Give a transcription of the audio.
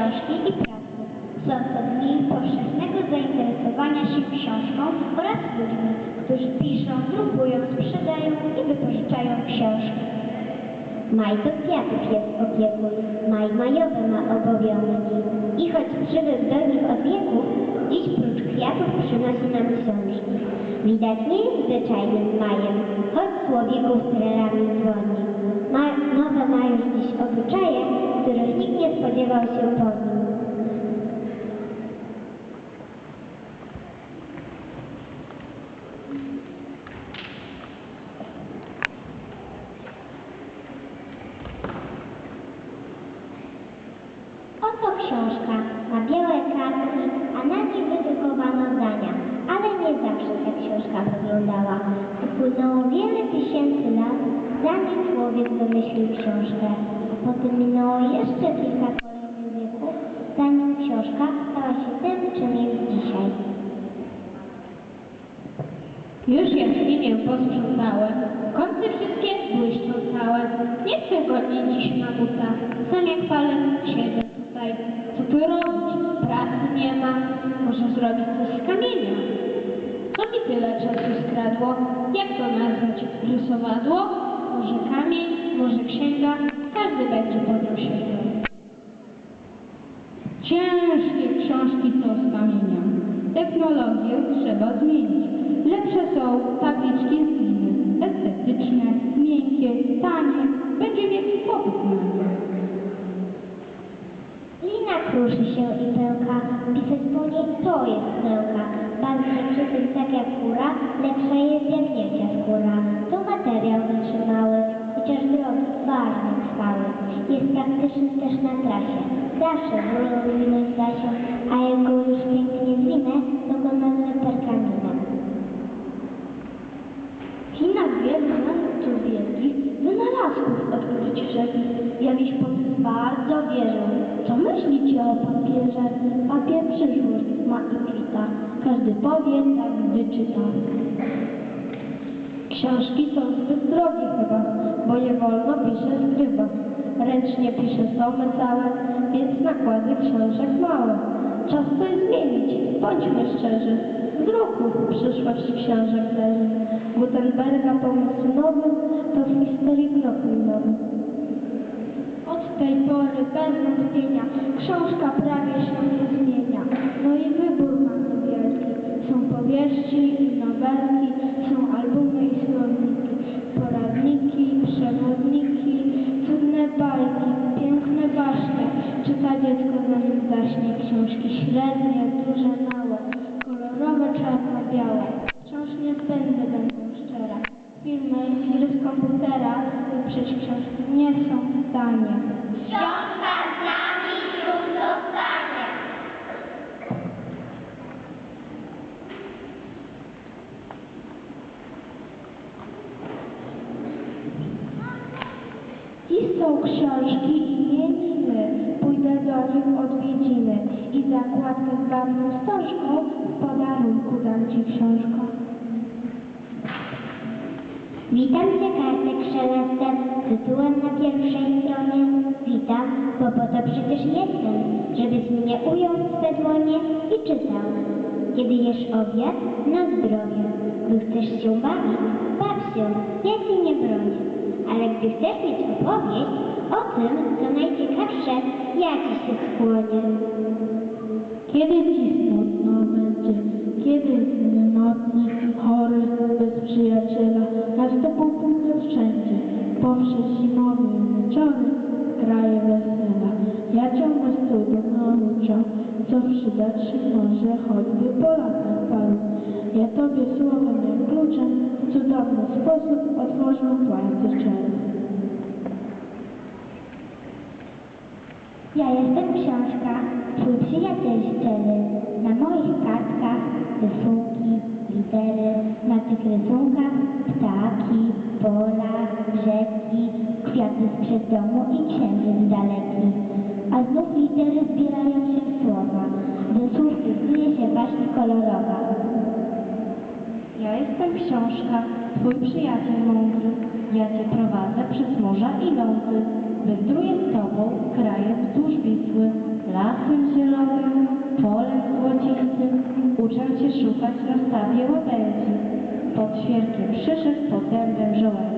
Są to dni powszechnego zainteresowania się książką oraz ludźmi, którzy piszą, drukują, sprzedają i wypożyczają książki. Maj to kwiatów jest opiekun, maj majowy ma obowiązki. I choć przywykł do nich od dziś prócz kwiatów przynosi nam książki. Widać nie jest zwyczajnym majem, choć słowików trelami dzwoni. Ma, nowe ma już dziś obyczaje, których nikt nie spodziewał się po nim. Oto książka, ma białe kartki, a na niej wydrukowano zdania. Ale nie zawsze ta książka wyglądała. Upłynęło wiele tysięcy lat, zanim człowiek wymyślił książkę. Potem minęło jeszcze kilka kolejnych wieków, zanim książka stała się tym, czym jest dzisiaj. Już jaskinię posprzątałem, końce wszystkie błyszczą całe. Nie chcę godnie dziś na buta, sam jak palę siedzę tutaj. Co tu robić? Pracy nie ma, może zrobić coś z kamienia. Co mi tyle czasu skradło? Jak to nazwać? Rysowadło? Może kamień? Może księga? Każdy będzie po nią sięgał. Ciężkie książki są z kamienia. Technologię trzeba zmienić. Lepsze są tabliczki z gliny. Estetyczne, miękkie, tanie. Będzie wielki popyt na nie. Lina kruszy się i pełka, pisać po niej to jest. Bawi się przy tym tak jak kura, lepsza jest jak niecia Jest praktyczny też na trasie. Zawsze wolno zwinąć Stasią, a jak go już pięknie zwinę, to go nazwę perkaminem. China wie wynalazców wielkich, wynalazków odkryć wszelkich. Jakiś potem bardzo wierzę. Co myślicie o papierze? Papier przyszłość ma i kwita. Każdy powie tak, gdy czyta. Książki są zbyt drogie chyba, bo je wolno pisze skryba. Ręcznie pisze somy całe, więc nakłady książek małe. Czas coś zmienić, bądźmy szczerzy. Z ruchu przyszłość książek leży. Gutenberga pomysł nowy, to w historii krok milowy. Od tej pory bez wątpienia książka prawie się nie zmienia. No i wybór mamy wielki. Są powieści i nowelki, są albumy i słowniki, poradniki, przewodniki, cudne bajki, piękne baśnie. Czyta dziecko zanim zaśnie książki średnie, duże, małe, kolorowe, czarno-białe. Wciąż niezbędne będą szczere. Filmy, gry z komputera, wyprzeć książki nie są w stanie. Książka z nami już zostanie. I są książki imieniny, pójdę do nich odwiedziny i zakładkę z bawną wstążką w podarunku dam ci książką. Witam Cię kartek szelestem, tytułem na pierwszej stronie. Witam, bo po to przecież jestem, żebyś mnie ujął w swe dłonie i czytał. Kiedy jesz obiad, na zdrowie. Gdy chcesz się bawić, baw się, ja Ci nie bronię. Ale gdy chcesz mieć opowieść o tym, co najciekawsze, ja Ci się skłonię. Kiedy ci smutno będzie, kiedy nocny, chory, bez przyjaciela, ja z tobą pójdę wszędzie, powsze zimowe wieczory, kraje wesela. Ja cię bez trudu nauczę, co przydać się może choćby po latach paru. Ja tobie słowem w cudowny sposób otworzę twoje czerw. Ja jestem książka, twój przyjaciel szczery. Na moich kartkach rysunki, litery, na tych rysunkach ptaki, pola, rzeki, kwiaty sprzed domu i księżyc daleki. A znów litery zbierają się w słowa, ze słów się baśń kolorowa. Ja jestem Książka, twój przyjaciel mądry. Ja cię prowadzę przez morza i lądy. Wędruję z tobą krajem wzdłuż Wisły, lasem zielonym, polem złocistym. Uczę cię szukać na stawie łabędzi. Pod świerkiem przyszedł, pod dębem żołędzi.